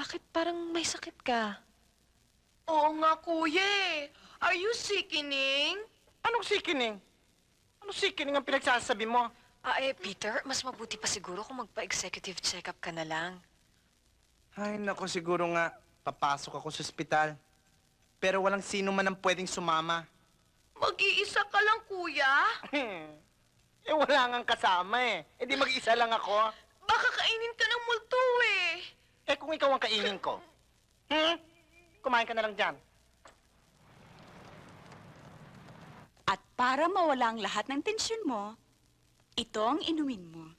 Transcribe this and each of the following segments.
Bakit parang may sakit ka? Oo nga, kuya eh. Are you sickening? Anong sickening? Anong sickening ang pinagsasabi mo? Ah, eh, Peter, mas mabuti pa siguro kung magpa-executive check-up ka na lang. Ay, nako, siguro nga, papasok ako sa ospital. Pero walang sino man ang pwedeng sumama. Mag-iisa ka lang, kuya? eh, wala nga kasama eh. Eh, di mag-isa lang ako. Baka kainin ka ng multo eh. Eh, kung ikaw ang kainin ko. Hmm? Kumain ka na lang dyan. At para mawala ang lahat ng tensyon mo, ito ang inumin mo.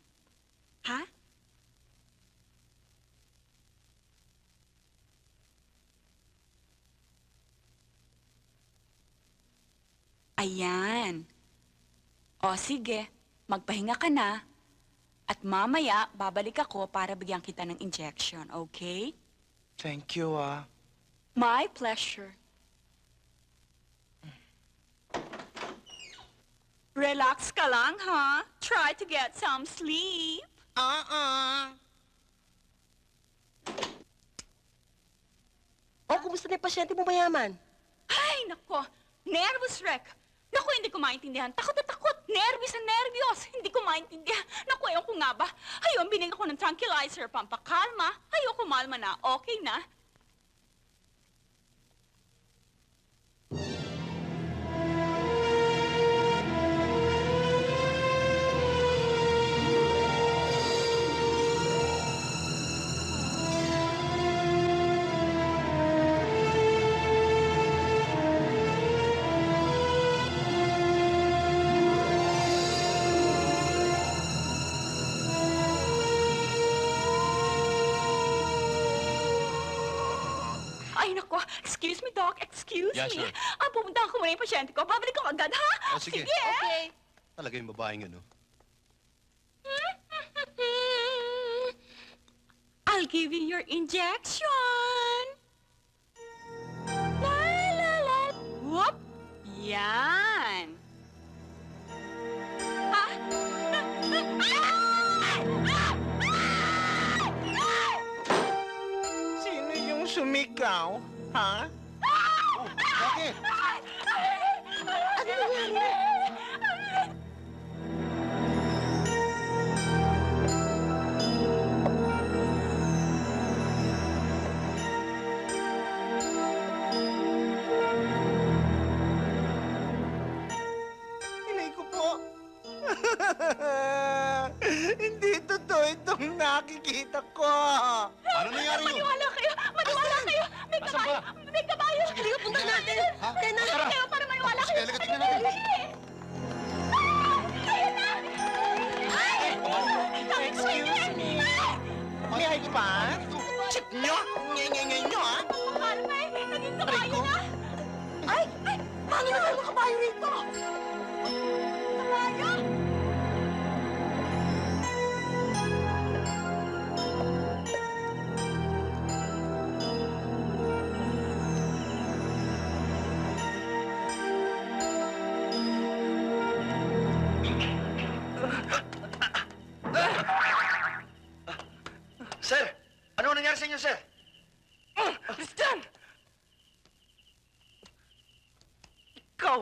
Ha? Ayan. O sige, magpahinga ka na. At mamaya, babalik ako para bigyan kita ng injection, okay? Thank you, ah. My pleasure. Relax ka lang, ha? Try to get some sleep. Ah, ah. Oh, kumusta na yung pasyente mo mayaman? Ay, nako. Nervous wreck. Naku, hindi ko maintindihan. Takot na takot. Nervous na nervyos. Hindi ko maintindihan. Naku, ayaw ko nga ba? Ayun, binigyan ko ng tranquilizer, pampakalma. Ayoko malma na. Okay na. Excuse Yes, me. sir. Ah, pumunta ko muna yung pasyente ko. Babalik ko agad, ha? Oh, sige. Okay. Talaga yung babaeng ano. I'll give you your injection. La la la. Whoop. Yan. Ah. Sino yung sumigaw? Ha? Oh, bakit? Ano nangyari? Hindi totoo itong nakikita ko. Ano nangyari yun? Maniwala kayo! Maniwala kayo! May Asan ba? Kabayo! Sige, Halika, punta natin. Kaya na- Maniwala kayo para maniwala Sige, kayo! halika, tingnan natin. Excuse me. May I pass? Check nyo? Nye-nye-nye nyo, ha? Carmen! Naging kabayo Aray ko. na! Ay! Ay! Paano na kayo makabayo rito? Kabayo?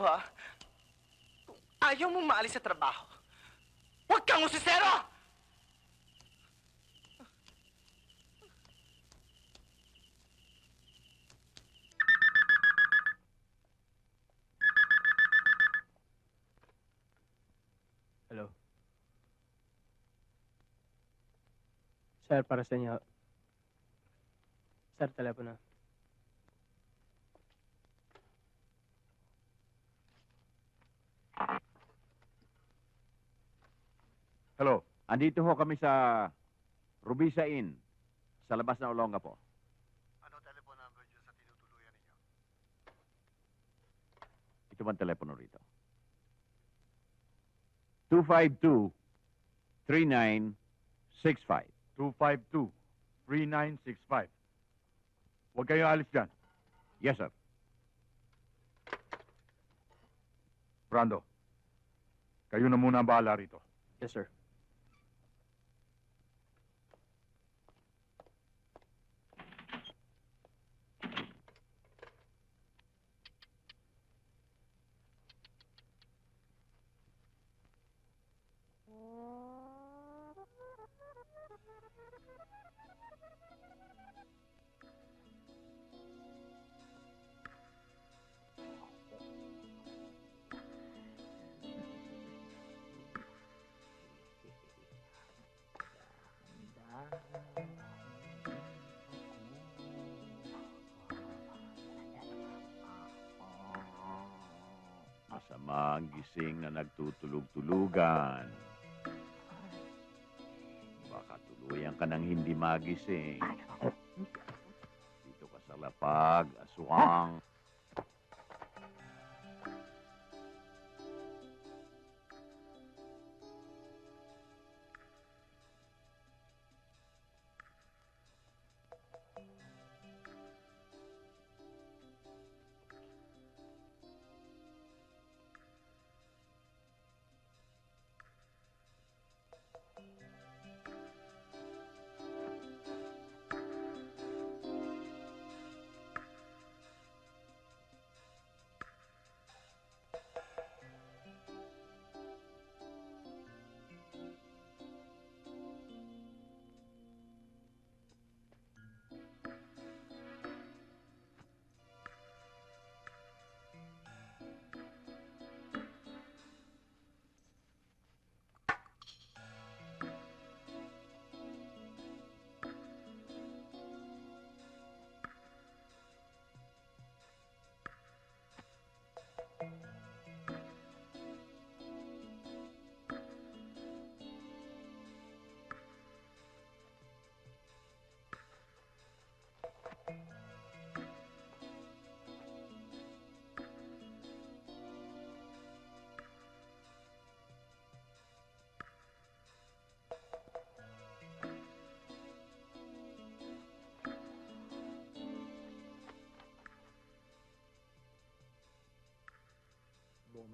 Ikaw, ha? Kung ayaw mong maalis sa trabaho, huwag kang usisero! Hello. Sir, para sa inyo. Sir, telepono. Hello, andito ho kami sa Rubisa Inn, sa labas ng Olongapo. Ano telephone number dyan sa tinutuluyan ninyo? Ito bang telepono rito? 252-3965. 252-3965. Huwag kayo alis dyan. Yes, sir. Brando, kayo na muna ang bahala rito. Yes, sir. Magising na nagtutulog-tulugan. Baka tuluyan ka ng hindi magising. Dito ka sa lapag, aswang.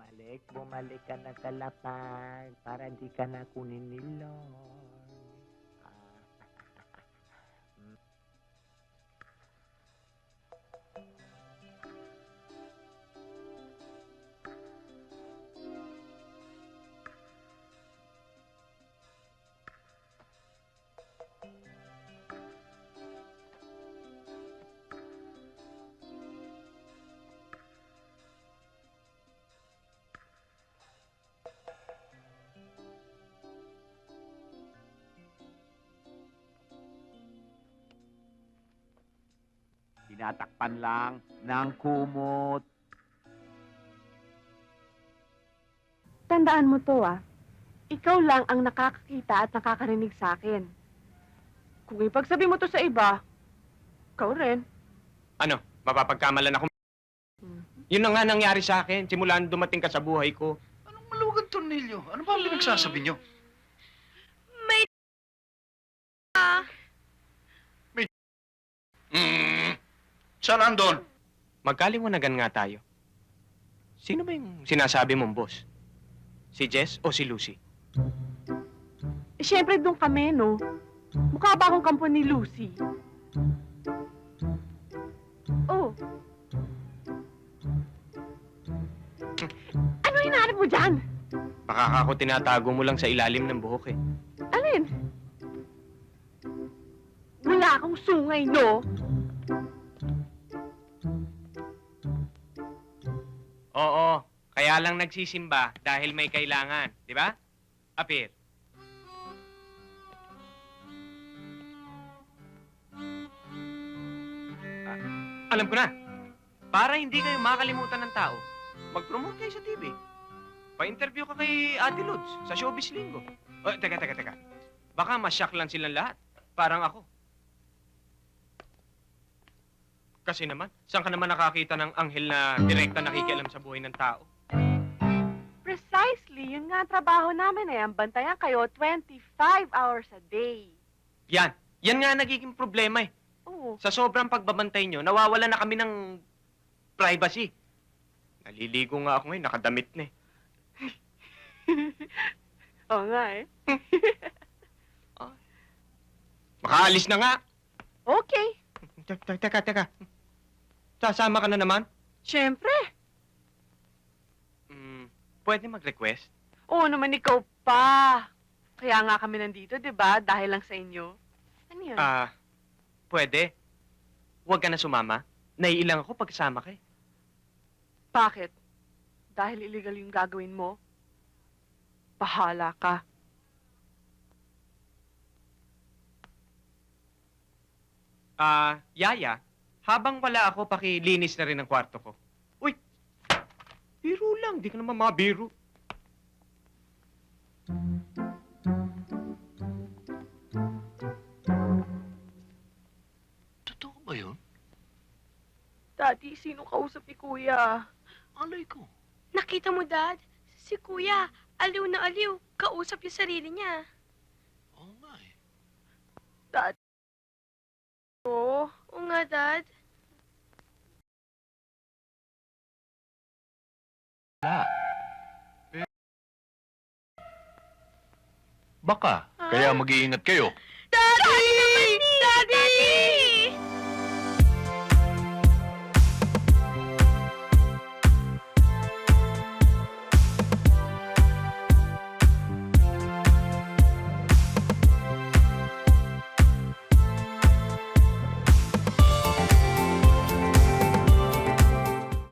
Bumalik, bumalik ka na sa lapag para di ka na kunin ni Tinatakpan lang ng kumot. Tandaan mo to ah. Ikaw lang ang nakakakita at nakakarinig sa akin. Kung ipagsabi mo to sa iba, ikaw rin. Ano, mapapagkamalan ako. Hmm. Yun na nga nangyari sa akin, simula nung dumating ka sa buhay ko. Anong maluwag tornilyo? Ano ba ang pinagsasabi nyo? Mm. Saan andon? Magkaliwanagan nga tayo. Sino ba yung sinasabi mong boss? Si Jess o si Lucy? Eh, syempre doon kami, no? Mukha ba akong kampo ni Lucy? Oh. Ano hinahanap mo dyan? Baka ako tinatago mo lang sa ilalim ng buhok eh. Alin? Wala akong sungay, no? Oo, kaya lang nagsisimba dahil may kailangan, di ba? Apir. Ah, alam ko na. Para hindi kayo makalimutan ng tao, mag-promote kayo sa TV. Pa-interview ka kay Ate Lods sa Showbiz Linggo. Oh, teka, teka, teka. Baka ma-shock lang silang lahat. Parang ako. Kasi naman, saan ka naman nakakita ng anghel na direkta nakikialam sa buhay ng tao? Precisely, yun nga ang trabaho namin eh. Ang bantayan kayo 25 hours a day. Yan. Yan nga nagiging problema eh. Oo. Sa sobrang pagbabantay nyo, nawawala na kami ng privacy. Naliligo nga ako ngayon, nakadamit na eh. Oo nga eh. Makaalis na nga. Okay. Teka, teka, teka. Sasama ka na naman? Siyempre. Mm, pwede mag-request? Oo naman ikaw pa. Kaya nga kami nandito, di ba? Dahil lang sa inyo. Ano yun? Ah, pwede. Huwag ka na sumama. Naiilang ako pagkasama ka eh. Bakit? Dahil illegal yung gagawin mo? Bahala ka. Ah, Yaya, habang wala ako, pakilinis na rin ang kwarto ko. Uy! Biro lang, di ka naman mabiro. Totoo ba yun? Daddy, sino kausap ni Kuya? Alay ko. Nakita mo, Dad? Si Kuya, aliw na aliw. Kausap yung sarili niya. Oo nga eh. Oo. Oo nga, Dad. Baka, Ah. kaya mag-iingat kayo. Daddy!